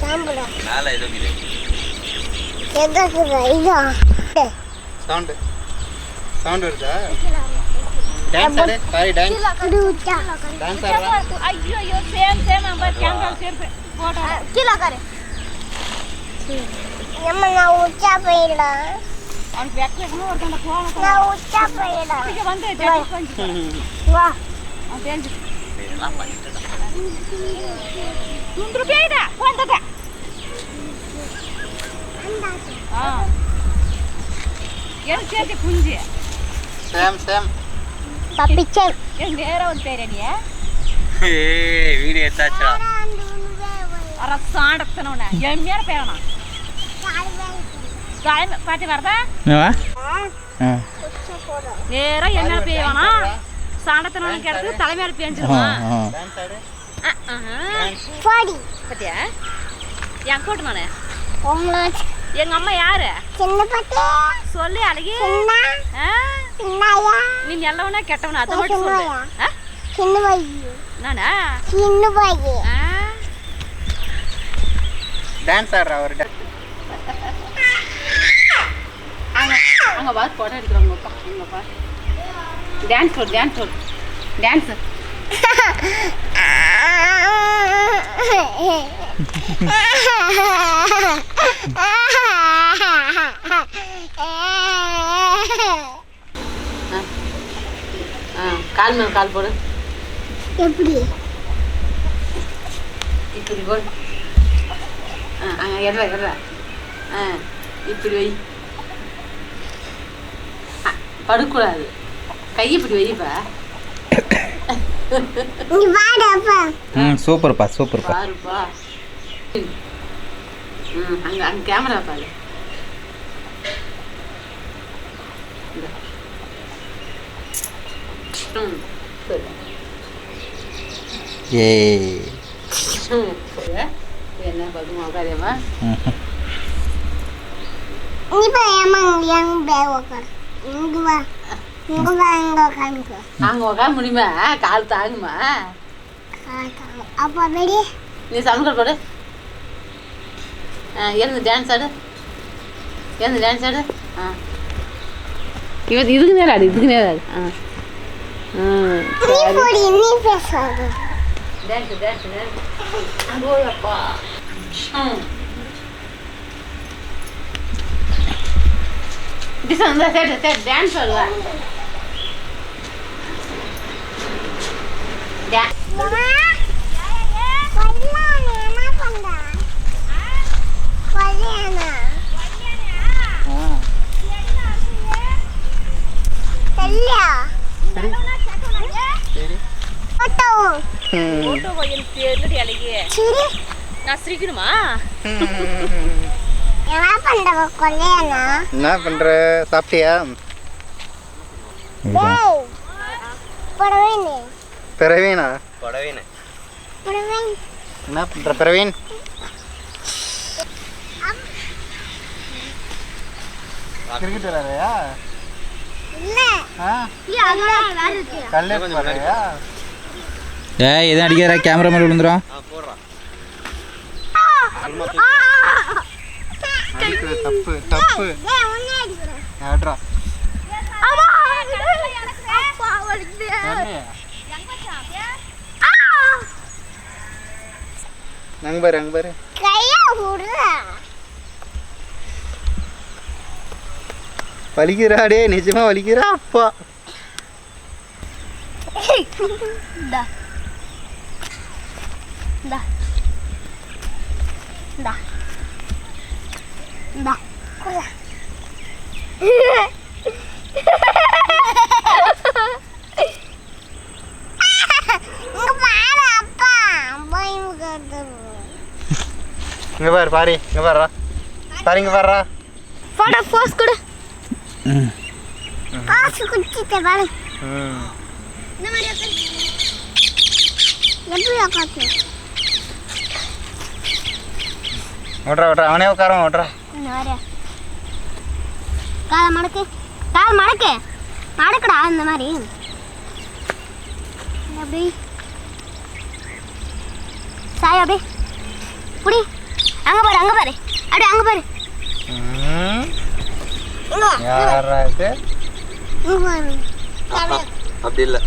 கேம்புடா மேலே ஏதோ இது எதாக்குதா இதா சவுண்டு. சவுண்டு வருதா? டான்ஸ் ஆடு. சாரி டான்ஸ் அது உச்சா டான்ஸ் ஆடுறா ஐயோ ஐயோ சேம் சேம் நம்ம கேமரா சேர்ப்பு போட்டோ கீழே உட்காரு. நம்ம நான் உச்சா போயிடலாம் அவனுக்கு வெக்க வெக்கமா ஒருத்தன் போன நான் உச்சா போயிடலாம் இங்க வந்து ஜட்ஜ் பண்ணி வா. அவன் தெரிஞ்சு இதெல்லாம் பண்ணிட்டு தான். எனக்கு குஞ்சு சேம் சேம் பப்பிச்சம் எனக்கு அரசாண்டத்தனவன பேரனா பாட்டி வரதா நேரா என்ன பெய்வானா கிடக்கு தலைமையில டான்ஸ் ஆடு. பாடி. பத்தியா? என் கூட்டு நானே எங்க அம்மா யாரு? சின்ன பாட்டி. சொல்லு அழகி. சின்ன. ஆ? சின்னாயா. நீ நல்லவனா கெட்டவனா? அதை மட்டும் சொல்லு. நானா? சின்ன பாய். ஆ? டான்ஸ் ஆடுறா ஒரு dance. அங்க பாத்து படம் எடுக்கிறவங்கப்பா இங்கப்பா டான்ஸ் போடு டான்ஸ் போடு டான்ஸ் ஆ கால் மேல கால் போடு. எப்படி? இப்படி போடு. ஆ அங்கே எடுறா எடுறா ஆ இப்படி வை. படுக்கூடாது கை இப்படி வைப்பா நீ வாடப்பா ம் சூப்பர்ப்பா சூப்பர்ப்பா. பாருப்பா. ம் அங்கே அங்கே கேமரா பாரு. ஏய். என்ன பதுமா உட்காரியம்மா நீ போய் ஏமா எங்க போய் உட்காரு. நாங்கள் உட்கார முடியுமா? கால் தாங்குமா? அப்பா வெடி நீ சமைக்கல் போடு. எழுந்து டான்ஸ் ஆடு. எழுந்து டான்ஸ் ஆடு. ஆ. இவன் இதுக்கு நேரம் ஆடு இதுக்கு நேரம் ஆடு. ஆ. டான்ஸ் டான்ஸ் டான்ஸ் அங்கோயப்பா ம். டிசன் இந்த சைடு சைடு டான்ஸ் ஆடுவா டான்ஸ் என்ன பண்ற கல்யாணம் தெரியல சரி போட்டோ ஃபோட்டோ பையன் தேர்ந்தடி அழகி சரி நான் சிரிக்கணுமா என்ன பண்ற கல்யாணம் என்ன பண்ற? சாப்பிட்டியா? பிரவீனா? என்ன பண்ற பிரவீன்? கிரிக்கெட் விளையாடுறியா? ஏய் எதுவும் அடிக்கிற கேமரா மேலே விழுந்துரும் தப்பு டேய் உன்னை அடிக்கிறேன் ஆடுறா அம்மா அப்பா வலிக்குது அங்க பாரு கையா விடு வலிக்கிறா டே நிஜமா வலிக்கிறா அப்பா. இந்தா இந்தா குள்ள இங்க பாரு அப்பா போய் இங்க பாரு பாரு இங்க பாருடா பாரு இங்க பாருடா போட போஸ் கொடு. போஸ் குடிச்சிட்டு பாரு இந்த மாதிரி. எப்படி உட்காந்து அவனே உட்காரம் ஓட்டுறா இந்த மாதிரி காலை மடக்கு. காலை மடக்கு. மடக்குடா இந்த மாதிரி. அப்படி. சாய் அப்படி புடி அங்க பாரு அங்க பாரு அப்படியே அங்க பாரு ம், இங்க வா யாரா இது இங்க பாரு அப்படி இல்லை.